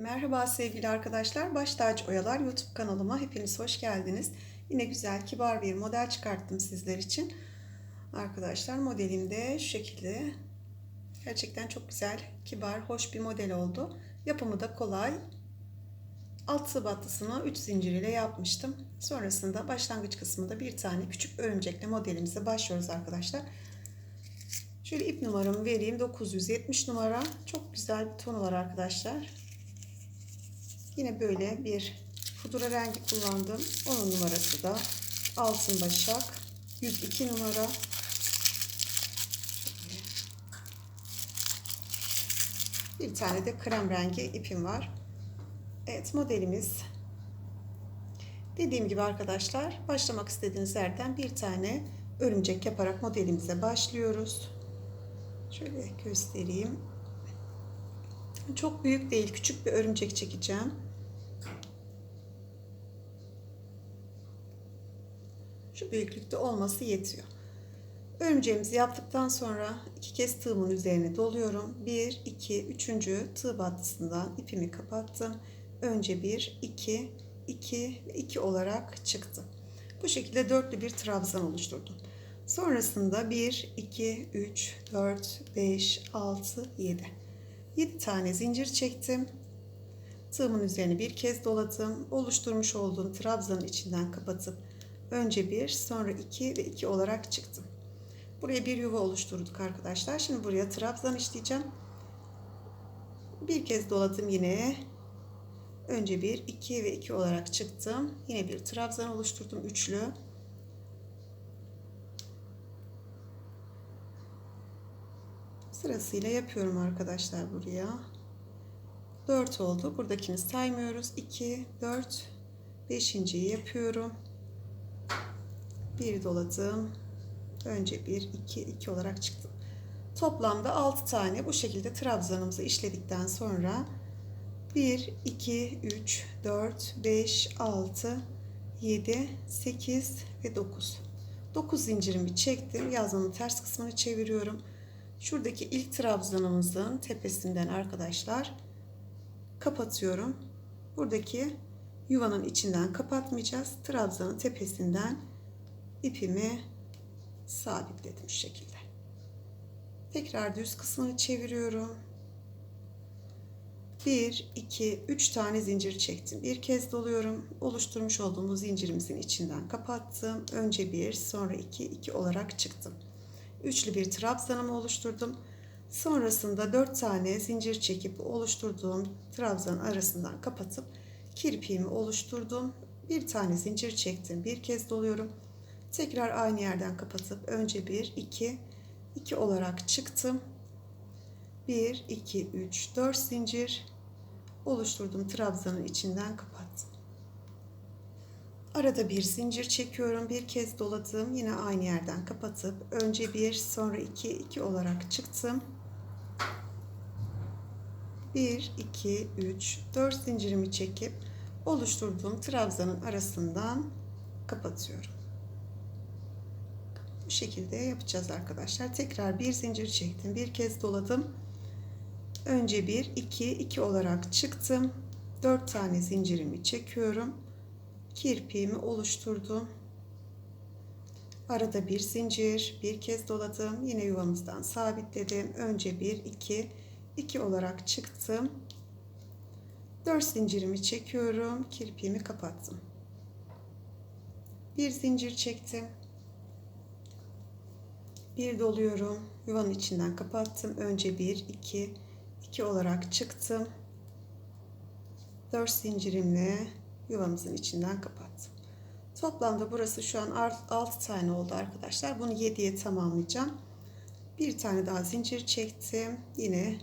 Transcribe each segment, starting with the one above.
Merhaba sevgili arkadaşlar. Baş Tacı Oyalar YouTube kanalıma hepiniz hoş geldiniz. Yine güzel, kibar bir model çıkarttım sizler için. Arkadaşlar modelim de şu şekilde. Gerçekten çok güzel, kibar, hoş bir model oldu. Yapımı da kolay. Alt tığ battısını 3 zincir ile yapmıştım. Sonrasında başlangıç kısmında bir tane küçük örümcekle modelimize başlıyoruz arkadaşlar. Şöyle ip numaramı vereyim. 970 numara. Çok güzel bir tonu var arkadaşlar. Yine böyle bir pudra rengi kullandım. Onun numarası da altın başak. 102 numara. Bir tane de krem rengi ipim var. Evet modelimiz dediğim gibi arkadaşlar başlamak istediğiniz yerden bir tane örümcek yaparak modelimize başlıyoruz. Şöyle göstereyim. Çok büyük değil, küçük bir örümcek çekeceğim. Şu büyüklükte olması yetiyor. Örümceğimizi yaptıktan sonra iki kez tığımın üzerine doluyorum. 1, 2, 3. tığ battısından ipimi kapattım. Önce 1, 2, 2 ve 2 olarak çıktı. Bu şekilde dörtlü bir trabzan oluşturdum. Sonrasında 1, 2, 3, 4, 5, 6, 7. 7 tane zincir çektim. Tığımın üzerine bir kez doladım. Oluşturmuş olduğum trabzanın içinden kapatıp önce 1, sonra 2 ve 2 olarak çıktım. Buraya bir yuva oluşturduk arkadaşlar. Şimdi buraya trabzan işleyeceğim. Bir kez doladım yine. Önce 1, 2 ve 2 olarak çıktım. Yine bir trabzan oluşturdum üçlü. Sırasıyla yapıyorum arkadaşlar buraya. 4 oldu. Buradakini saymıyoruz. 2, 4, 5.yi yapıyorum. Bir doladım. Önce 1, 2, 2 olarak çıktım. Toplamda 6 tane bu şekilde trabzanımızı işledikten sonra 1, 2, 3, 4, 5, 6, 7, 8 ve 9. 9 zincirimi çektim. Yazmanın ters kısmını çeviriyorum. Şuradaki ilk trabzanımızın tepesinden arkadaşlar kapatıyorum. Buradaki yuvanın içinden kapatmayacağız. Trabzanın tepesinden ipimi sabitledim şu şekilde. Tekrar düz kısmını çeviriyorum. 1, 2, 3 tane zincir çektim. Bir kez doluyorum. Oluşturmuş olduğumuz zincirimizin içinden kapattım. Önce 1, sonra 2, 2 olarak çıktım. Üçlü bir trabzanımı oluşturdum. Sonrasında 4 tane zincir çekip oluşturduğum trabzan arasından kapatıp kirpiğimi oluşturdum. Bir tane zincir çektim. Bir kez doluyorum. Tekrar aynı yerden kapatıp önce 1, 2, 2 olarak çıktım. 1, 2, 3, 4 zincir oluşturdum. Trabzanın içinden. Arada bir zincir çekiyorum. Bir kez doladım. Yine aynı yerden kapatıp önce 1, sonra 2, 2 olarak çıktım. 1, 2, 3, 4 zincirimi çekip oluşturduğum trabzanın arasından kapatıyorum. Bu şekilde yapacağız arkadaşlar. Tekrar bir zincir çektim. Bir kez doladım. Önce 1, 2, 2 olarak çıktım. 4 tane zincirimi çekiyorum. Kirpiğimi oluşturdum. Arada bir zincir, bir kez doladım. Yine yuvamızdan sabitledim. Önce 1, 2, 2 olarak çıktım. 4 zincirimi çekiyorum. Kirpiğimi kapattım. Bir zincir çektim. Bir doluyorum. Yuvanın içinden kapattım. Önce 1, 2, 2 olarak çıktım. 4 zincirimle yuvamızın içinden kapattım. Toplamda burası şu an 6 tane oldu arkadaşlar. Bunu 7'ye tamamlayacağım. Bir tane daha zincir çektim. Yine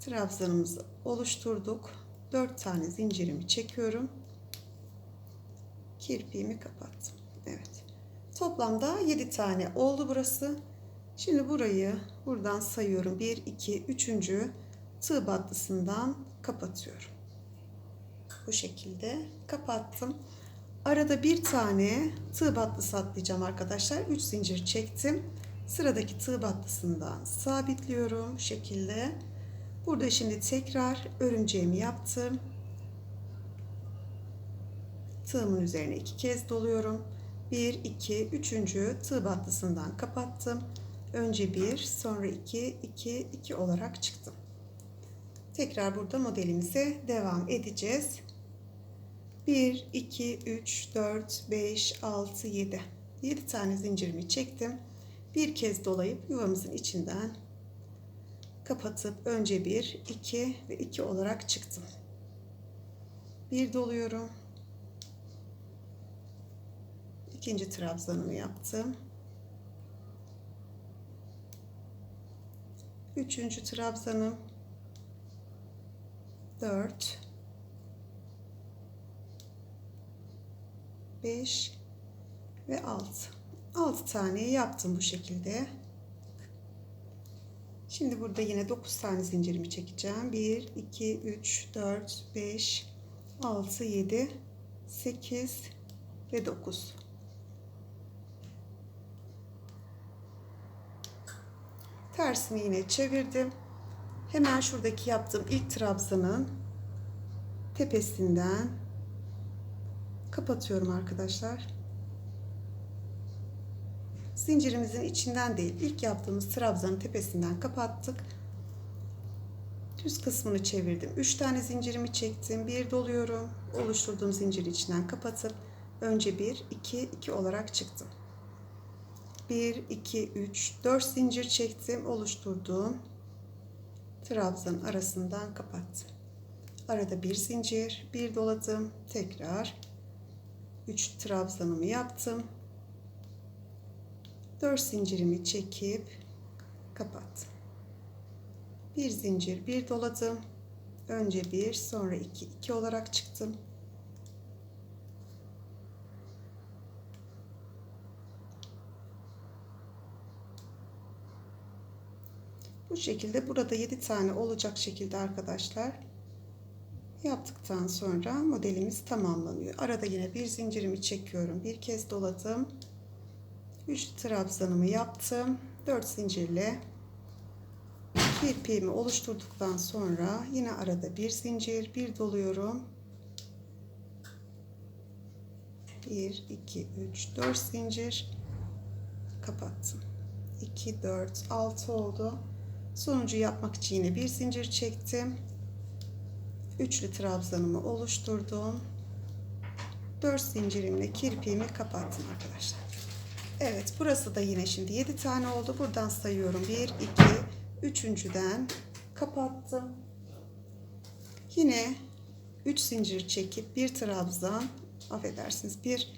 trabzanımızı oluşturduk. 4 tane zincirimi çekiyorum. Kirpiğimi kapattım. Evet. Toplamda 7 tane oldu burası. Şimdi burayı buradan sayıyorum. 1, 2, 3. tığ battısından kapatıyorum. Bu şekilde kapattım. Arada bir tane tığ battısı atlayacağım arkadaşlar. 3 zincir çektim. Sıradaki tığ battısından sabitliyorum. Bu şekilde. Burada şimdi tekrar örümceğimi yaptım. Tığımın üzerine iki kez doluyorum. 1, 2, 3. tığ battısından kapattım. Önce 1, sonra 2, 2, 2 olarak çıktım. Tekrar burada modelimize devam edeceğiz. 1, 2, 3, 4, 5, 6, 7. 7 tane zincirimi çektim. Bir kez dolayıp yuvamızın içinden kapatıp önce 1, 2 ve 2 olarak çıktım. Bir doluyorum. İkinci trabzanımı yaptım. Üçüncü trabzanım. Dört. Beş ve altı. Altı tane yaptım bu şekilde. Şimdi burada yine 9 tane zincirimi çekeceğim. 1, 2, 3, 4, 5, 6, 7, 8 ve 9. Tersini yine çevirdim. Hemen şuradaki yaptığım ilk trabzanın tepesinden kapatıyorum arkadaşlar. Zincirimizin içinden değil, ilk yaptığımız trabzanın tepesinden kapattık. Düz kısmını çevirdim. 3 tane zincirimi çektim. Bir doluyorum. Oluşturduğum zinciri içinden kapatıp önce 1, 2, 2 olarak çıktım. 1, 2, 3, 4 zincir çektim. Oluşturduğum trabzanın arasından kapattım. Arada bir zincir, bir doladım. Tekrar 3 trabzanımı yaptım. 4 zincirimi çekip kapattım. Bir zincir, bir doladım. Önce bir, sonra iki, iki olarak çıktım. Bu şekilde burada 7 tane olacak şekilde arkadaşlar yaptıktan sonra modelimiz tamamlanıyor. Arada yine bir zincirimi çekiyorum. Bir kez doladım. 3 trabzanımı yaptım. 4 zincirle kirpiğimi oluşturduktan sonra yine arada bir zincir, bir doluyorum. 1 2 3 4 zincir kapattım. 2 4 6 oldu. Sonuncu yapmak için yine bir zincir çektim. Üçlü trabzanımı oluşturdum. 4 zincirimle kirpiğimi kapattım arkadaşlar. Evet burası da yine şimdi 7 tane oldu. Buradan sayıyorum. 1, 2, üçüncüden kapattım. Yine 3 zincir çekip bir trabzan affedersiniz bir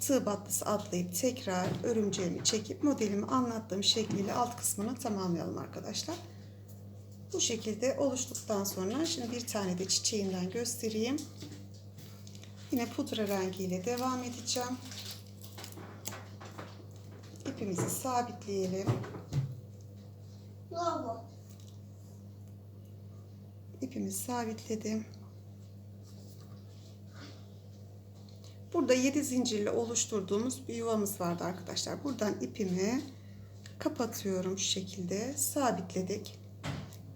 tığ battısı atlayıp tekrar örümceğimi çekip modelimi anlattığım şekliyle alt kısmını tamamlayalım arkadaşlar. Bu şekilde oluştuktan sonra şimdi bir tane de çiçeğinden göstereyim. Yine pudra rengiyle devam edeceğim. İpimizi sabitleyelim. Bravo. İpimi sabitledim. Burada 7 zincirle oluşturduğumuz bir yuvamız vardı arkadaşlar. Buradan ipimi kapatıyorum şu şekilde. Sabitledik.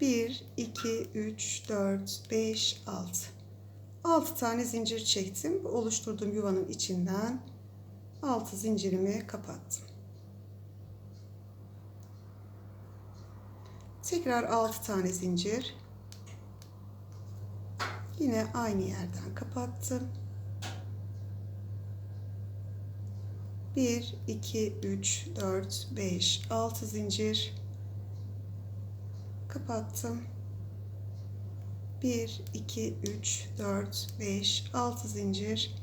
1, 2, 3, 4, 5, 6. 6 tane zincir çektim. Oluşturduğum yuvanın içinden 6 zincirimi kapattım. Tekrar 6 tane zincir. Yine aynı yerden kapattım. 1 2 3 4 5 6 zincir kapattım. 1 2 3 4 5 6 zincir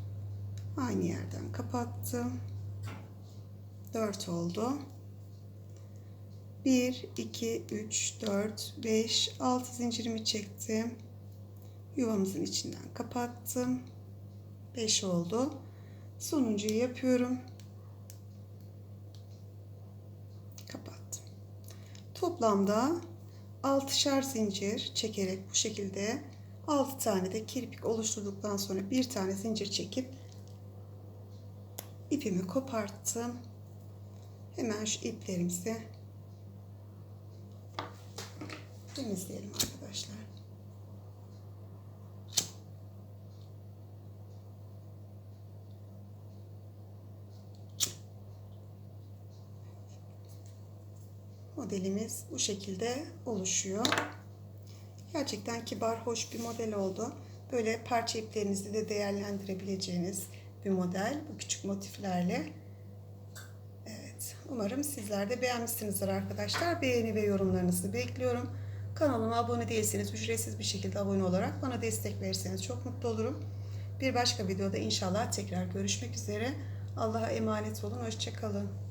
aynı yerden kapattım. 4 oldu. 1 2 3 4 5 6 zincirimi çektim. Yuvamızın içinden kapattım. 5 oldu. Sonuncuyu yapıyorum. Kapattım. Toplamda 6'şar zincir çekerek bu şekilde 6 tane de kirpik oluşturduktan sonra bir tane zincir çekip ipimi koparttım. Hemen şu iplerimizi temizleyelim arkadaşlar. Modelimiz bu şekilde oluşuyor. Gerçekten kibar, hoş bir model oldu. Böyle parça iplerinizi de değerlendirebileceğiniz bir model. Bu küçük motiflerle. Evet, umarım sizler de beğenmişsinizdir arkadaşlar. Beğeni ve yorumlarınızı bekliyorum. Kanalıma abone değilseniz ücretsiz bir şekilde abone olarak bana destek verirseniz çok mutlu olurum. Bir başka videoda inşallah tekrar görüşmek üzere. Allah'a emanet olun. Hoşçakalın.